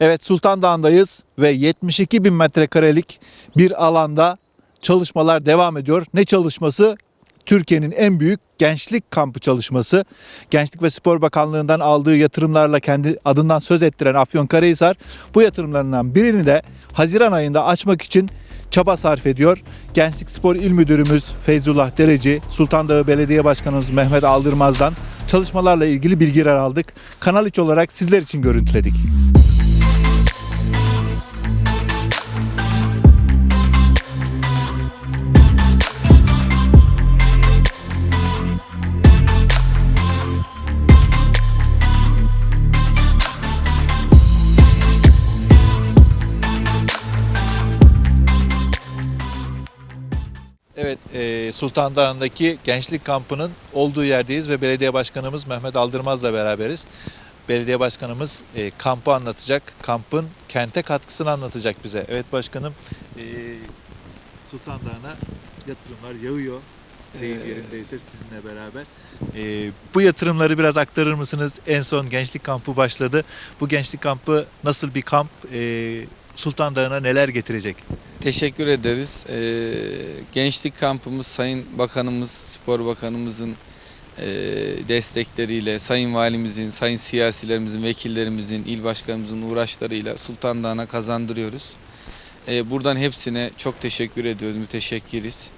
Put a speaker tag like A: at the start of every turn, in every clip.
A: Evet Sultan Dağı'ndayız ve 72 bin metrekarelik bir alanda çalışmalar devam ediyor. Ne çalışması? Türkiye'nin en büyük gençlik kampı çalışması. Gençlik ve Spor Bakanlığı'ndan aldığı yatırımlarla kendi adından söz ettiren Afyonkarahisar bu yatırımlarından birini de Haziran ayında açmak için çaba sarf ediyor. Gençlik Spor İl Müdürümüz Feyzullah Dereci, Sultan Dağı Belediye Başkanımız Mehmet Aldırmaz'dan çalışmalarla ilgili bilgiler aldık. Kanal 3 olarak sizler için görüntüledik. Sultan Dağı'ndaki gençlik kampının olduğu yerdeyiz ve belediye başkanımız Mehmet Aldırmaz'la beraberiz. Belediye başkanımız e, kampı anlatacak, kampın kente katkısını anlatacak bize. Evet başkanım, e, Sultan Dağı'na yatırımlar yağıyor. Deyim
B: Ee,
A: yerindeyse sizinle beraber. E, bu yatırımları biraz aktarır mısınız? En son gençlik kampı başladı. Bu gençlik kampı nasıl bir kamp? E, Sultan Dağı'na neler getirecek?
B: Teşekkür ederiz. Ee, gençlik kampımız Sayın Bakanımız, Spor Bakanımızın e, destekleriyle, Sayın Valimizin, Sayın siyasilerimizin, vekillerimizin, il başkanımızın uğraşlarıyla Sultan Dağı'na kazandırıyoruz. Ee, buradan hepsine çok teşekkür ediyoruz, müteşekkiriz.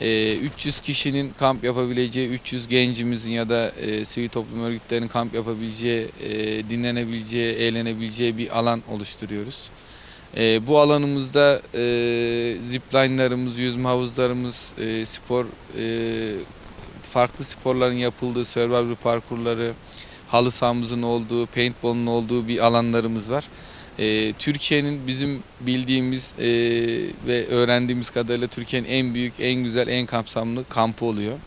B: Ee, 300 kişinin kamp yapabileceği, 300 gencimizin ya da e, sivil toplum örgütlerinin kamp yapabileceği, e, dinlenebileceği, eğlenebileceği bir alan oluşturuyoruz. E, bu alanımızda e, zipline'larımız, yüzme havuzlarımız, e, spor, e, farklı sporların yapıldığı survival parkurları, halı sahamızın olduğu, paintball'un olduğu bir alanlarımız var. E, Türkiye'nin bizim bildiğimiz e, ve öğrendiğimiz kadarıyla Türkiye'nin en büyük, en güzel, en kapsamlı kampı oluyor.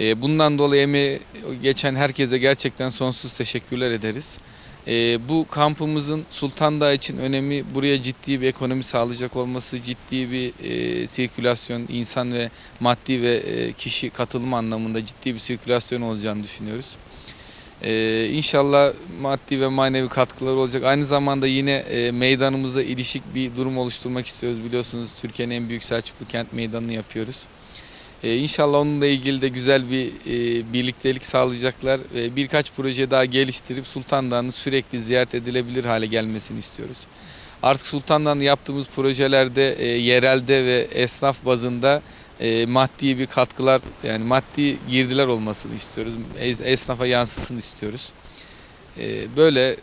B: E, bundan dolayı emeği geçen herkese gerçekten sonsuz teşekkürler ederiz. Ee, bu kampımızın Sultan Dağı için önemi buraya ciddi bir ekonomi sağlayacak olması, ciddi bir e, sirkülasyon, insan ve maddi ve e, kişi katılımı anlamında ciddi bir sirkülasyon olacağını düşünüyoruz. Ee, inşallah maddi ve manevi katkıları olacak. Aynı zamanda yine e, meydanımıza ilişik bir durum oluşturmak istiyoruz. Biliyorsunuz Türkiye'nin en büyük Selçuklu kent meydanını yapıyoruz. Ee, inşallah onunla ilgili de güzel bir e, birliktelik sağlayacaklar. Ee, birkaç proje daha geliştirip Sultan Dağı'nın sürekli ziyaret edilebilir hale gelmesini istiyoruz. Artık Sultan Dağı'nda yaptığımız projelerde e, yerelde ve esnaf bazında e, maddi bir katkılar yani maddi girdiler olmasını istiyoruz. Es- Esnafa yansısın istiyoruz. E, böyle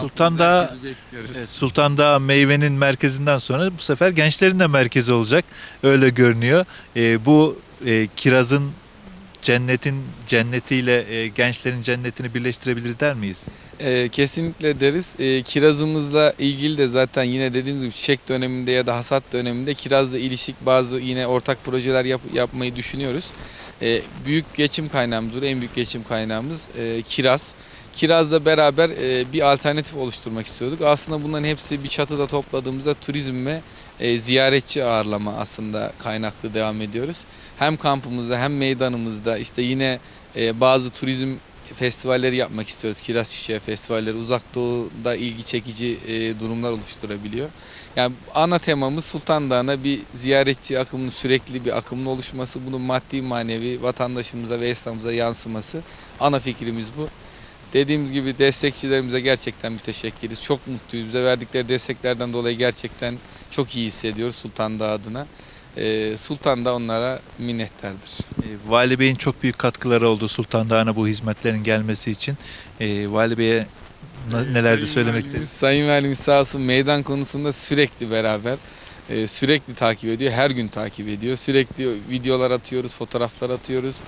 A: Sultan Dağı-. Evet, Sultan Dağı meyvenin merkezinden sonra bu sefer gençlerin de merkezi olacak. Öyle görünüyor. Ee, bu e, kirazın cennetin cennetiyle e, gençlerin cennetini birleştirebiliriz der miyiz?
B: Ee, kesinlikle deriz. Ee, kirazımızla ilgili de zaten yine dediğimiz gibi çiçek döneminde ya da hasat döneminde kirazla ilişik bazı yine ortak projeler yap- yapmayı düşünüyoruz. Ee, büyük geçim kaynağımızdır. En büyük geçim kaynağımız e, kiraz. Kirazla beraber e, bir alternatif oluşturmak istiyorduk. Aslında bunların hepsi bir çatıda topladığımızda turizm ve e, ziyaretçi ağırlama aslında kaynaklı devam ediyoruz. Hem kampımızda hem meydanımızda işte yine e, bazı turizm festivalleri yapmak istiyoruz. Kiraz Çiçeği festivalleri uzak doğuda ilgi çekici e, durumlar oluşturabiliyor. Yani ana temamız Sultan Dağı'na bir ziyaretçi akımının sürekli bir akımın oluşması, bunun maddi manevi vatandaşımıza ve esnafımıza yansıması. Ana fikrimiz bu. Dediğimiz gibi destekçilerimize gerçekten müteşekkiriz. Çok mutluyuz. Bize verdikleri desteklerden dolayı gerçekten çok iyi hissediyoruz Sultan Dağı adına. E, Sultan da onlara minnettardır.
A: E, Vali Bey'in çok büyük katkıları oldu Sultan Dağı'na bu hizmetlerin gelmesi için. E, Vali Bey'e neler de söylemek isteriz?
B: Sayın Valimiz sağ olsun meydan konusunda sürekli beraber. E, sürekli takip ediyor. Her gün takip ediyor. Sürekli videolar atıyoruz, fotoğraflar atıyoruz.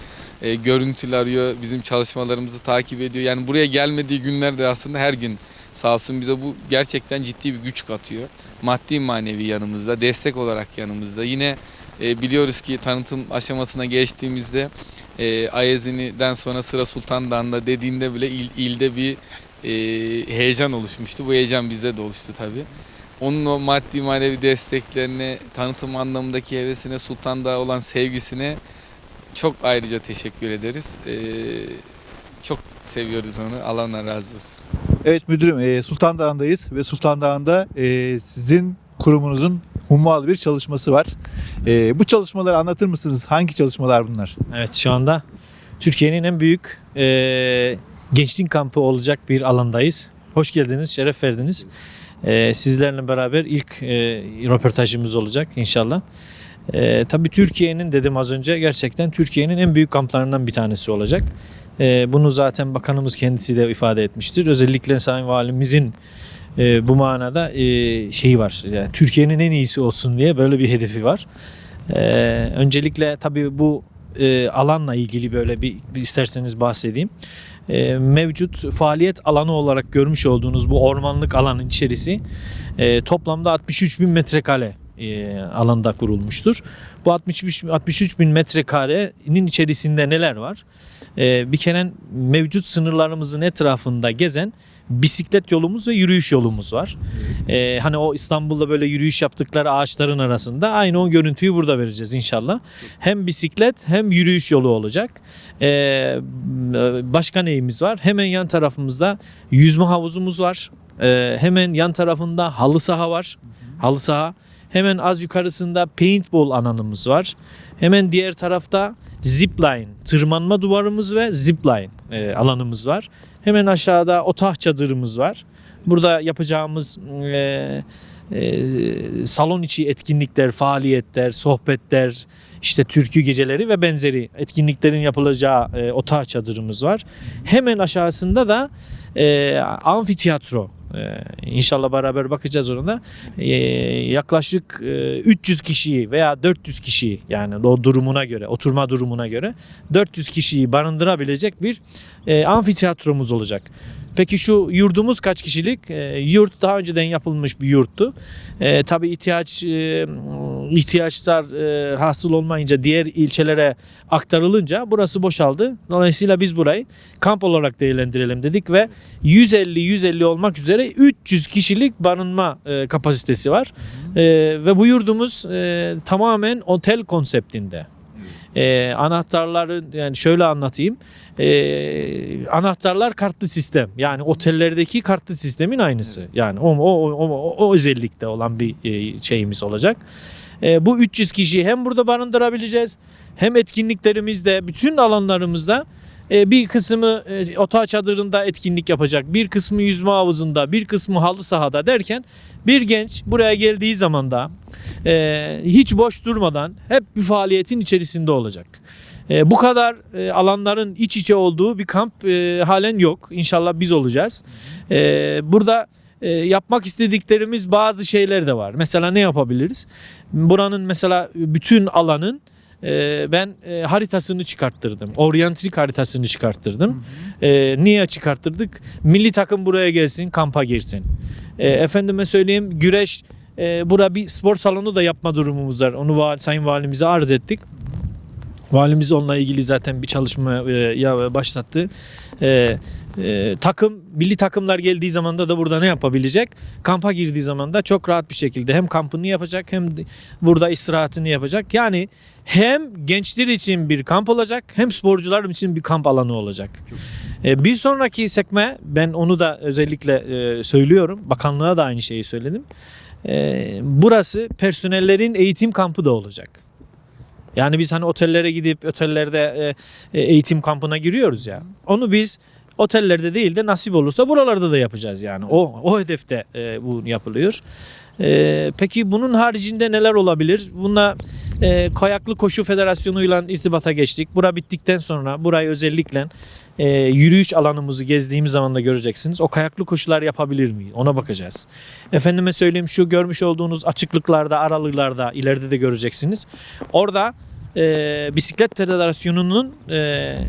B: E, görüntüler arıyor. Bizim çalışmalarımızı takip ediyor. Yani buraya gelmediği günlerde aslında her gün sağ olsun bize bu gerçekten ciddi bir güç katıyor. Maddi manevi yanımızda, destek olarak yanımızda. Yine e, biliyoruz ki tanıtım aşamasına geçtiğimizde e, Ayazini'den sonra sıra Sultan Dağı'nda dediğinde bile il- ilde bir e, heyecan oluşmuştu. Bu heyecan bizde de oluştu tabii. Onun o maddi manevi desteklerine, tanıtım anlamındaki hevesine, Sultan Dağı olan sevgisine çok ayrıca teşekkür ederiz. E, çok seviyoruz onu. Allah ondan razı olsun.
A: Evet müdürüm e, Sultan Dağı'ndayız ve Sultan Dağı'nda e, sizin kurumunuzun hummalı bir çalışması var. E, bu çalışmaları anlatır mısınız? Hangi çalışmalar bunlar?
C: Evet şu anda Türkiye'nin en büyük e, gençlik kampı olacak bir alandayız. Hoş geldiniz, şeref verdiniz. E, sizlerle beraber ilk e, röportajımız olacak inşallah. E, tabii Türkiye'nin dedim az önce gerçekten Türkiye'nin en büyük kamplarından bir tanesi olacak. E, bunu zaten bakanımız kendisi de ifade etmiştir. Özellikle Sayın Valimizin e, bu manada e, şeyi var. Yani Türkiye'nin en iyisi olsun diye böyle bir hedefi var. E, öncelikle tabii bu e, alanla ilgili böyle bir, bir isterseniz bahsedeyim. E, mevcut faaliyet alanı olarak görmüş olduğunuz bu ormanlık alanın içerisi e, toplamda 63 bin metrekare e, alanda kurulmuştur. Bu 63, 63 bin metrekarenin içerisinde neler var? E, bir kere mevcut sınırlarımızın etrafında gezen bisiklet yolumuz ve yürüyüş yolumuz var. E, hani o İstanbul'da böyle yürüyüş yaptıkları ağaçların arasında aynı o görüntüyü burada vereceğiz inşallah. Hem bisiklet hem yürüyüş yolu olacak. E, başka neyimiz var? Hemen yan tarafımızda yüzme havuzumuz var. E, hemen yan tarafında halı saha var. Halı saha. Hemen az yukarısında paintball alanımız var. Hemen diğer tarafta zipline, tırmanma duvarımız ve zipline e, alanımız var. Hemen aşağıda otah çadırımız var. Burada yapacağımız e, e, salon içi etkinlikler, faaliyetler, sohbetler, işte türkü geceleri ve benzeri etkinliklerin yapılacağı e, otah çadırımız var. Hemen aşağısında da e, amfiteyatro. E, inşallah beraber bakacağız ona da. E, yaklaşık e, 300 kişiyi veya 400 kişiyi yani o durumuna göre, oturma durumuna göre 400 kişiyi barındırabilecek bir e, amfiteyatromuz olacak. Peki şu yurdumuz kaç kişilik? E, yurt daha önceden yapılmış bir yurttu. E, tabii ihtiyaç e, ihtiyaçlar e, hasıl olmayınca diğer ilçelere aktarılınca burası boşaldı. Dolayısıyla biz burayı kamp olarak değerlendirelim dedik ve 150 150 olmak üzere 300 kişilik barınma e, kapasitesi var. E, ve bu yurdumuz e, tamamen otel konseptinde. E, anahtarları yani şöyle anlatayım. E, anahtarlar kartlı sistem. Yani otellerdeki kartlı sistemin aynısı. Yani o o o, o, o özellikte olan bir e, şeyimiz olacak. E, bu 300 kişiyi hem burada barındırabileceğiz hem etkinliklerimizde bütün alanlarımızda bir kısmı e, otağı çadırında etkinlik yapacak, bir kısmı yüzme havuzunda, bir kısmı halı sahada derken bir genç buraya geldiği zaman da e, hiç boş durmadan hep bir faaliyetin içerisinde olacak. E, bu kadar e, alanların iç içe olduğu bir kamp e, halen yok. İnşallah biz olacağız. E, burada e, yapmak istediklerimiz bazı şeyler de var. Mesela ne yapabiliriz? Buranın mesela bütün alanın e, ben e, haritasını çıkarttırdım. Oryantrik haritasını çıkarttırdım. E, niye çıkarttırdık? Milli takım buraya gelsin, kampa girsin. E, efendime söyleyeyim güreş e, bura bir spor salonu da yapma durumumuz var. Onu val, Sayın Valimize arz ettik. Valimiz onunla ilgili zaten bir çalışma e, ya başlattı. E, e, takım milli takımlar geldiği zaman da da burada ne yapabilecek? Kampa girdiği zaman da çok rahat bir şekilde hem kampını yapacak hem burada istirahatini yapacak. Yani hem gençler için bir kamp olacak hem sporcular için bir kamp alanı olacak. E, bir sonraki sekme ben onu da özellikle e, söylüyorum. Bakanlığa da aynı şeyi söyledim. E, burası personellerin eğitim kampı da olacak. Yani biz hani otellere gidip otellerde e, e, eğitim kampına giriyoruz ya. Onu biz otellerde değil de nasip olursa buralarda da yapacağız yani. O o hedefte e, bu yapılıyor. E, peki bunun haricinde neler olabilir? Bunda e, Kayaklı Koşu Federasyonu'yla irtibata geçtik. Bura bittikten sonra burayı özellikle e, yürüyüş alanımızı gezdiğimiz zaman da göreceksiniz. O kayaklı koşular yapabilir miyiz? Ona bakacağız. Efendime söyleyeyim şu görmüş olduğunuz açıklıklarda, aralıklarda ileride de göreceksiniz. Orada e, Bisiklet Federasyonu'nun e,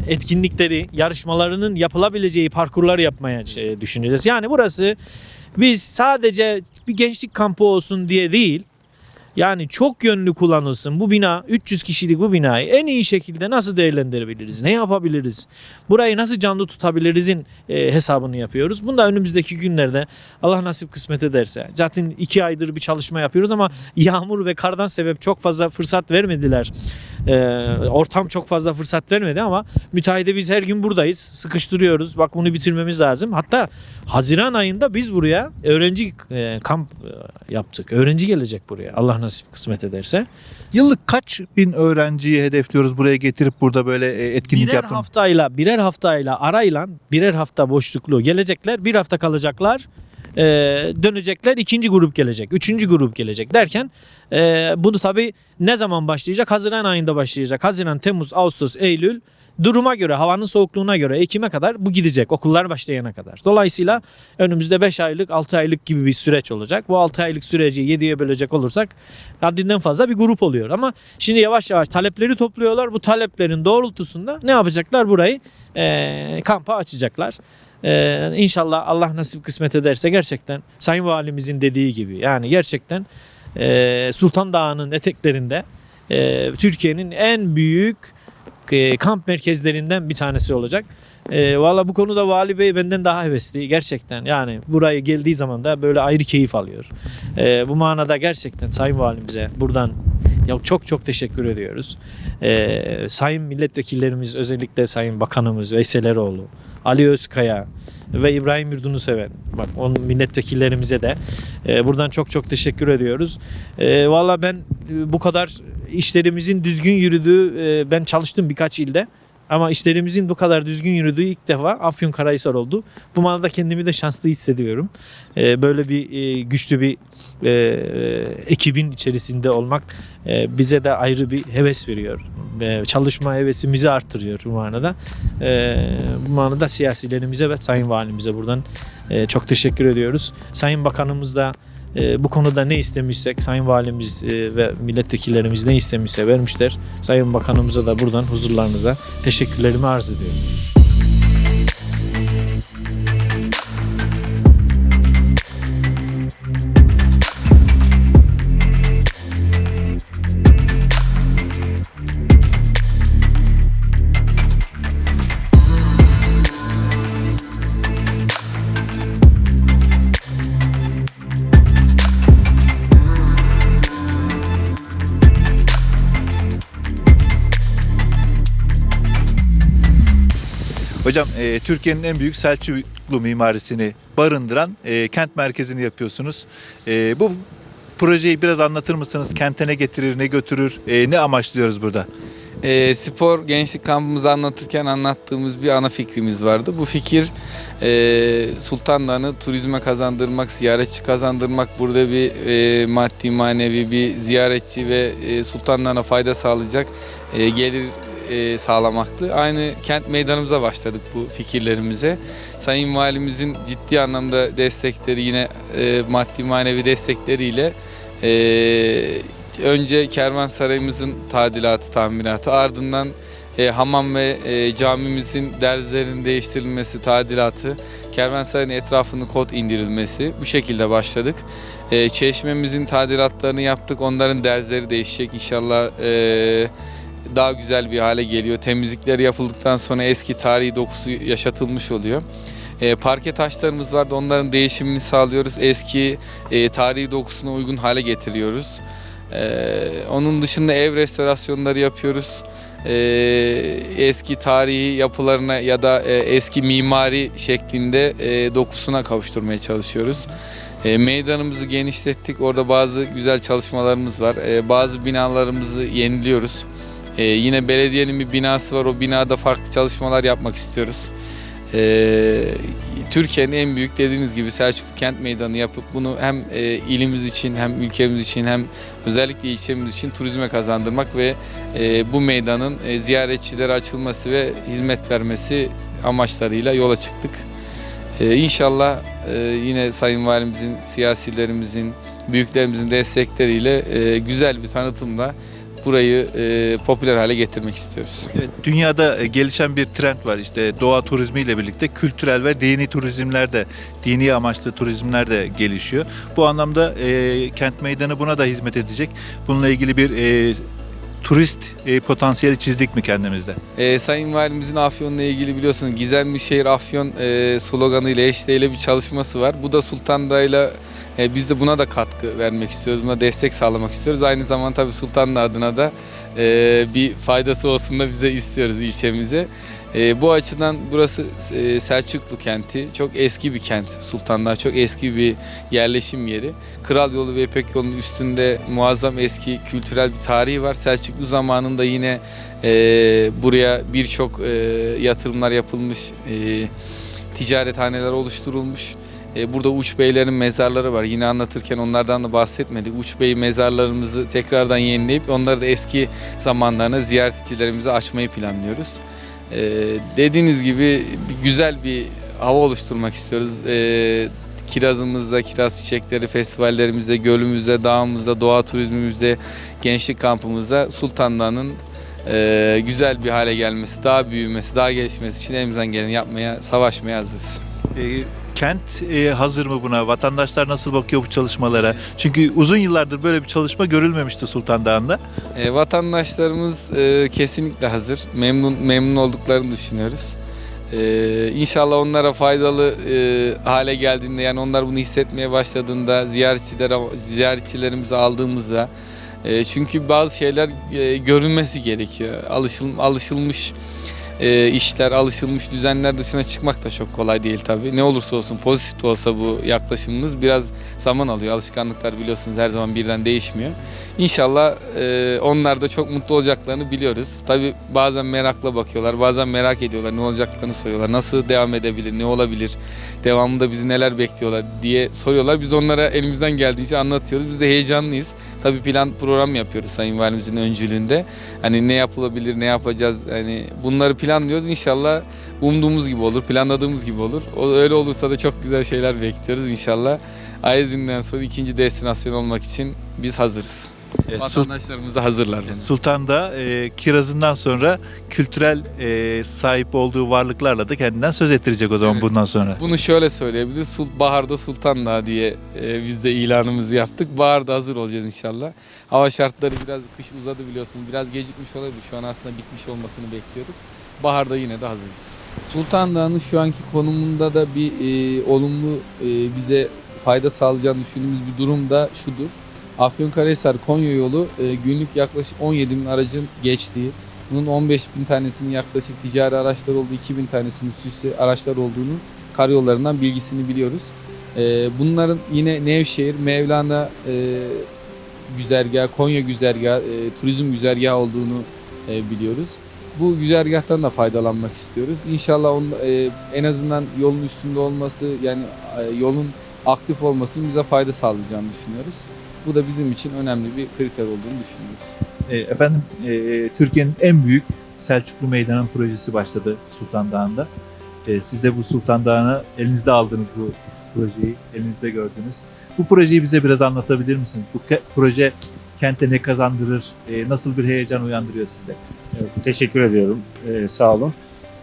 C: etkinlikleri, yarışmalarının yapılabileceği parkurlar yapmaya şey, düşüneceğiz. Yani burası biz sadece bir gençlik kampı olsun diye değil, Yani çok yönlü kullanılsın. Bu bina 300 kişilik bu binayı en iyi şekilde nasıl değerlendirebiliriz? Ne yapabiliriz? Burayı nasıl canlı tutabilirizin e, hesabını yapıyoruz. Bunu da önümüzdeki günlerde Allah nasip kısmet ederse. Zaten iki aydır bir çalışma yapıyoruz ama yağmur ve kardan sebep çok fazla fırsat vermediler. E, ortam çok fazla fırsat vermedi ama müteahhide biz her gün buradayız. Sıkıştırıyoruz. Bak bunu bitirmemiz lazım. Hatta Haziran ayında biz buraya öğrenci e, kamp e, yaptık. Öğrenci gelecek buraya. Allah nasip kısmet ederse.
A: Yıllık kaç bin öğrenciyi hedefliyoruz buraya getirip burada böyle e, etkinlik
C: birer
A: yaptığımız?
C: haftayla birer haftayla arayla birer hafta boşluklu gelecekler. Bir hafta kalacaklar. e, dönecekler. ikinci grup gelecek. Üçüncü grup gelecek derken e, bunu tabii ne zaman başlayacak? Haziran ayında başlayacak. Haziran, Temmuz, Ağustos, Eylül duruma göre, havanın soğukluğuna göre Ekim'e kadar bu gidecek okullar başlayana kadar. Dolayısıyla önümüzde 5 aylık, 6 aylık gibi bir süreç olacak. Bu 6 aylık süreci 7'ye bölecek olursak haddinden fazla bir grup oluyor. Ama şimdi yavaş yavaş talepleri topluyorlar. Bu taleplerin doğrultusunda ne yapacaklar? Burayı eee kampa açacaklar. Eee inşallah Allah nasip kısmet ederse gerçekten Sayın Valimizin dediği gibi yani gerçekten eee Sultan Dağı'nın eteklerinde eee, Türkiye'nin en büyük e, kamp merkezlerinden bir tanesi olacak. E, Valla bu konuda Vali Bey benden daha hevesli gerçekten. Yani buraya geldiği zaman da böyle ayrı keyif alıyor. E, bu manada gerçekten Sayın Valimize buradan ya çok çok teşekkür ediyoruz. E, sayın milletvekillerimiz özellikle Sayın Bakanımız Veysel Eroğlu, Ali Özkaya ve İbrahim Yurdunuseven. Bak onun milletvekillerimize de e, buradan çok çok teşekkür ediyoruz. E, Valla ben e, bu kadar işlerimizin düzgün yürüdüğü e, ben çalıştım birkaç ilde. Ama işlerimizin bu kadar düzgün yürüdüğü ilk defa Afyonkarahisar oldu. Bu manada kendimi de şanslı hissediyorum. E, böyle bir e, güçlü bir e, ekibin içerisinde olmak e, bize de ayrı bir heves veriyor. E, çalışma hevesimizi artırıyor bu manada. E, bu manada siyasilerimize ve Sayın Valimize buradan e, çok teşekkür ediyoruz. Sayın Bakanımız da e, bu konuda ne istemişsek Sayın Valimiz e, ve milletvekillerimiz ne istemişse vermişler. Sayın Bakanımıza da buradan huzurlarınıza teşekkürlerimi arz ediyorum.
A: Hocam e, Türkiye'nin en büyük Selçuklu mimarisini barındıran e, kent merkezini yapıyorsunuz. E, bu projeyi biraz anlatır mısınız? Kente ne getirir, ne götürür, e, ne amaçlıyoruz burada?
B: E, spor gençlik kampımızı anlatırken anlattığımız bir ana fikrimiz vardı. Bu fikir e, Sultanlar'ı turizme kazandırmak, ziyaretçi kazandırmak, burada bir e, maddi manevi bir ziyaretçi ve e, Sultanlar'a fayda sağlayacak e, gelir e, sağlamaktı. Aynı kent meydanımıza başladık bu fikirlerimize. Sayın Valimizin ciddi anlamda destekleri yine e, maddi manevi destekleriyle e, önce kervansarayımızın tadilatı, tamiratı ardından e, hamam ve e, camimizin derzlerin değiştirilmesi, tadilatı, kervansarayın etrafının kod indirilmesi bu şekilde başladık. E, çeşmemizin tadilatlarını yaptık. Onların derzleri değişecek inşallah. E, daha güzel bir hale geliyor. Temizlikler yapıldıktan sonra eski tarihi dokusu yaşatılmış oluyor. E, parke taşlarımız vardı. Onların değişimini sağlıyoruz. Eski e, tarihi dokusuna uygun hale getiriyoruz. E, onun dışında ev restorasyonları yapıyoruz. E, eski tarihi yapılarına ya da e, eski mimari şeklinde e, dokusuna kavuşturmaya çalışıyoruz. E, meydanımızı genişlettik. Orada bazı güzel çalışmalarımız var. E, bazı binalarımızı yeniliyoruz. Ee, yine belediyenin bir binası var. O binada farklı çalışmalar yapmak istiyoruz. Ee, Türkiye'nin en büyük dediğiniz gibi Selçuklu Kent Meydanı yapıp bunu hem e, ilimiz için hem ülkemiz için hem özellikle ilçemiz için turizme kazandırmak ve e, bu meydanın e, ziyaretçilere açılması ve hizmet vermesi amaçlarıyla yola çıktık. Ee, inşallah e, yine Sayın Valimizin, siyasilerimizin, büyüklerimizin destekleriyle e, güzel bir tanıtımla burayı e, popüler hale getirmek istiyoruz.
A: Evet, dünyada e, gelişen bir trend var işte doğa turizmiyle birlikte kültürel ve dini turizmler de dini amaçlı turizmler de gelişiyor. Bu anlamda e, kent meydanı buna da hizmet edecek. Bununla ilgili bir e, turist e, potansiyeli çizdik mi kendimizde?
B: E, Sayın Valimizin Afyon'la ilgili biliyorsunuz Gizemli Şehir Afyon e, sloganıyla eşdeğiyle bir çalışması var. Bu da Sultan Dağ'ıyla e, biz de buna da katkı vermek istiyoruz. Buna destek sağlamak istiyoruz. Aynı zamanda tabii Sultan Dağı adına da e, bir faydası olsun da bize istiyoruz ilçemize. E, bu açıdan burası e, Selçuklu kenti. Çok eski bir kent Sultan Dağı. Çok eski bir yerleşim yeri. Kral Yolu ve İpek Yolu'nun üstünde muazzam eski kültürel bir tarihi var. Selçuklu zamanında yine e, buraya birçok e, yatırımlar yapılmış, e, ticarethaneler oluşturulmuş. E, burada Uç Beylerin mezarları var. Yine anlatırken onlardan da bahsetmedik. Uç Bey mezarlarımızı tekrardan yenileyip onları da eski zamanlarına ziyaretçilerimize açmayı planlıyoruz. E, dediğiniz gibi güzel bir hava oluşturmak istiyoruz. E, kirazımızda, kiraz çiçekleri festivallerimizde, gölümüzde, dağımızda, doğa turizmimizde, gençlik kampımızda Sultan Dağı'nın e, güzel bir hale gelmesi, daha büyümesi, daha gelişmesi için elimizden geleni yapmaya, savaşmaya hazırız.
A: E, kent e, hazır mı buna? Vatandaşlar nasıl bakıyor bu çalışmalara? Çünkü uzun yıllardır böyle bir çalışma görülmemişti Sultan Dağı'nda.
B: E, vatandaşlarımız e, kesinlikle hazır. Memnun memnun olduklarını düşünüyoruz. E, inşallah onlara faydalı e, hale geldiğinde yani onlar bunu hissetmeye başladığında ziyaretçilere ziyaretçilerimizi aldığımızda e, çünkü bazı şeyler e, görünmesi gerekiyor. Alışıl, alışılmış e, işler, alışılmış düzenler dışına çıkmak da çok kolay değil tabii. Ne olursa olsun pozitif de olsa bu yaklaşımımız biraz zaman alıyor. Alışkanlıklar biliyorsunuz her zaman birden değişmiyor. İnşallah e, onlar da çok mutlu olacaklarını biliyoruz. Tabii bazen merakla bakıyorlar, bazen merak ediyorlar, ne olacaklarını soruyorlar. Nasıl devam edebilir, ne olabilir, devamında bizi neler bekliyorlar diye soruyorlar. Biz onlara elimizden geldiğince anlatıyoruz. Biz de heyecanlıyız. Tabii plan program yapıyoruz Sayın Valimizin öncülüğünde. Hani ne yapılabilir, ne yapacağız, hani bunları planlıyoruz. İnşallah umduğumuz gibi olur, planladığımız gibi olur. O öyle olursa da çok güzel şeyler bekliyoruz inşallah. Ayaz'ından sonra ikinci destinasyon olmak için biz hazırız.
A: Evet, Sul-
B: Vatandaşlarımız da hazırlar.
A: Sultan da e, kirazından sonra kültürel e, sahip olduğu varlıklarla da kendinden söz ettirecek o zaman
B: Evet.
A: bundan sonra.
B: Bunu şöyle söyleyebiliriz. Sul Baharda Sultan Dağı diye e, biz de ilanımızı yaptık. Baharda hazır olacağız inşallah. Hava şartları biraz kış uzadı biliyorsunuz. Biraz gecikmiş olabilir. Şu an aslında bitmiş olmasını bekliyorduk. Baharda yine de hazırız. Sultan Dağı'nın şu anki konumunda da bir e, olumlu e, bize fayda sağlayacağını düşündüğümüz bir durum da şudur. Afyonkarahisar Konya yolu e, günlük yaklaşık 17 bin aracın geçtiği, bunun 15 bin tanesinin yaklaşık ticari araçlar olduğu, 2 bin tanesinin üst araçlar olduğunu karayollarından bilgisini biliyoruz. E, bunların yine Nevşehir, Mevlana e, güzergahı, Konya güzergahı, e, turizm güzergahı olduğunu e, biliyoruz. Bu güzergahtan da faydalanmak istiyoruz. İnşallah onun, e, en azından yolun üstünde olması yani e, yolun aktif olmasının bize fayda sağlayacağını düşünüyoruz. Bu da bizim için önemli bir kriter olduğunu düşünüyoruz.
A: E, efendim e, Türkiye'nin en büyük Selçuklu Meydanı projesi başladı Sultan Dağı'nda. E, siz de bu Sultan Dağı'nı elinizde aldınız bu projeyi, elinizde gördünüz. Bu projeyi bize biraz anlatabilir misiniz? Bu ke- proje kente ne kazandırır, e, nasıl bir heyecan uyandırıyor sizde?
D: Evet, teşekkür ediyorum. Ee, sağ olun.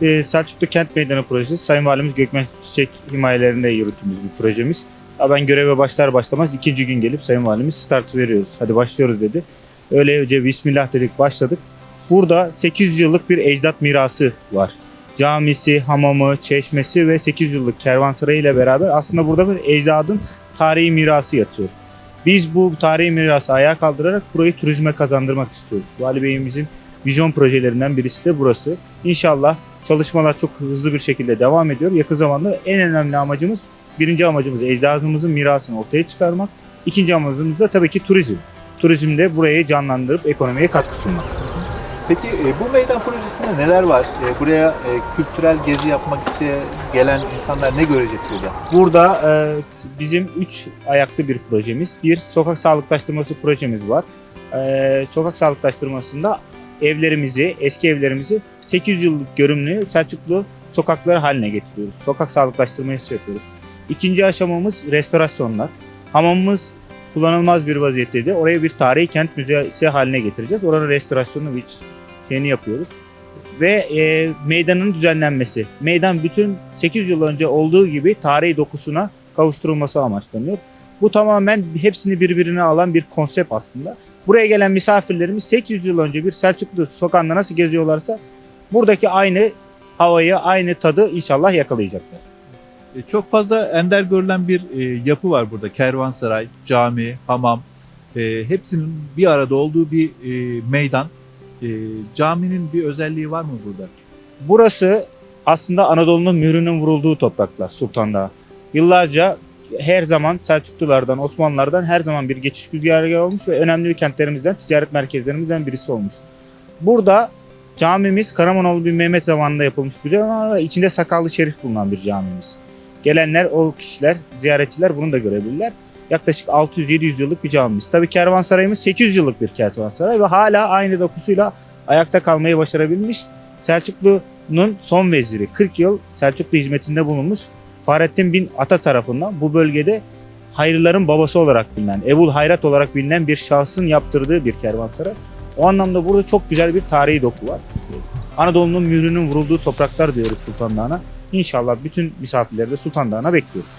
D: Ee, Selçuklu Kent Meydanı projesi Sayın Valimiz Gökmen Çiçek himayelerinde yürüttüğümüz bir projemiz. Ben göreve başlar başlamaz ikinci gün gelip Sayın Valimiz start veriyoruz. Hadi başlıyoruz dedi. Öylece Bismillah dedik başladık. Burada 800 yıllık bir ecdat mirası var. Camisi, hamamı, çeşmesi ve 800 yıllık kervansarayı ile beraber aslında burada bir ecdadın tarihi mirası yatıyor. Biz bu tarihi mirası ayağa kaldırarak burayı turizme kazandırmak istiyoruz. Vali Bey'imizin vizyon projelerinden birisi de burası. İnşallah çalışmalar çok hızlı bir şekilde devam ediyor. Yakın zamanda en önemli amacımız, birinci amacımız ecdadımızın mirasını ortaya çıkarmak. İkinci amacımız da tabii ki turizm. Turizmde burayı canlandırıp ekonomiye katkı sunmak.
A: Peki e, bu meydan projesinde neler var? E, buraya e, kültürel gezi yapmak isteyen gelen insanlar ne görecek burada?
D: Burada bizim üç ayaklı bir projemiz. Bir sokak sağlıklaştırması projemiz var. Sokak sağlıklaştırmasında evlerimizi, eski evlerimizi 800 yıllık görünümlü Selçuklu sokakları haline getiriyoruz. Sokak sağlıklaştırması yapıyoruz. İkinci aşamamız restorasyonlar. Hamamımız kullanılmaz bir vaziyetteydi. Oraya bir tarihi kent müzesi haline getireceğiz. Oranın restorasyonunu ve şeyini yapıyoruz. Ve e, meydanın düzenlenmesi. Meydan bütün 8 yıl önce olduğu gibi tarihi dokusuna kavuşturulması amaçlanıyor. Bu tamamen hepsini birbirine alan bir konsept aslında. Buraya gelen misafirlerimiz 800 yıl önce bir Selçuklu sokağında nasıl geziyorlarsa buradaki aynı havayı, aynı tadı inşallah yakalayacaklar.
A: E, Çok fazla ender görülen bir e, yapı var burada. Kervansaray, cami, hamam. e, hepsinin bir arada olduğu bir meydan. Caminin bir özelliği var mı burada?
D: Burası aslında Anadolu'nun mührünün vurulduğu topraklar Sultan Dağı. Yıllarca her zaman Selçuklulardan, Osmanlılardan her zaman bir geçiş güzergahı olmuş ve önemli bir kentlerimizden, ticaret merkezlerimizden birisi olmuş. Burada camimiz Karamanoğlu bir Mehmet zamanında yapılmış bir cami ve içinde sakallı şerif bulunan bir camimiz. Gelenler, o kişiler, ziyaretçiler bunu da görebilirler. Yaklaşık 600-700 yıllık bir camimiz. Tabii kervansarayımız 800 yıllık bir kervansaray ve hala aynı dokusuyla ayakta kalmayı başarabilmiş. Selçuklu'nun son veziri 40 yıl Selçuklu hizmetinde bulunmuş Fahrettin bin Ata tarafından bu bölgede hayırların babası olarak bilinen, Ebul Hayrat olarak bilinen bir şahsın yaptırdığı bir kervansaray. O anlamda burada çok güzel bir tarihi doku var. Anadolu'nun mührünün vurulduğu topraklar diyoruz Sultan. İnşallah bütün misafirleri de Sultan Dağı'na bekliyoruz.